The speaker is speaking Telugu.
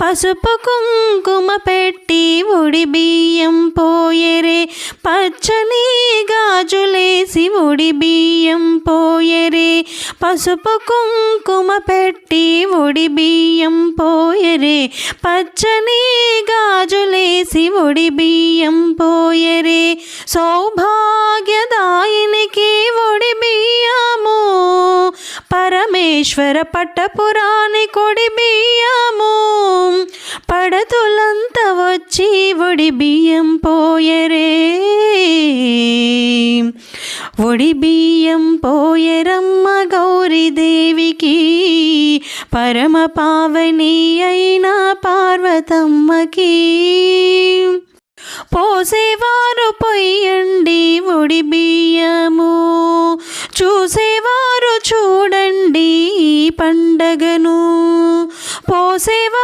పసుపు కుంకుమ పెట్టి ఉడి బియ్యం పోయరే. పచ్చని గాజులేసి ఉడి బియ్యం పోయరే. పసుపు కుంకుమ పెట్టి ఉడి బియ్యం పోయరే. పచ్చని గాజులేసి ఉడి బియ్యం పోయరే. సౌభాగ్యదాయినికి ఒడి బియ్యము. పరమేశ్వర పట్టపురాణి కొడిబియ్యాము పడతులంతా వచ్చి ఒడి బియ్యం పోయరే. ఒడి బియ్యం పోయరమ్మ గౌరీదేవికి పరమ పావని అయిన పార్వతమ్మకి. పోసేవారు పొయ్యండి ఒడి బియ్యము చూసేవారు చూడండి పండగను. పోసేవారు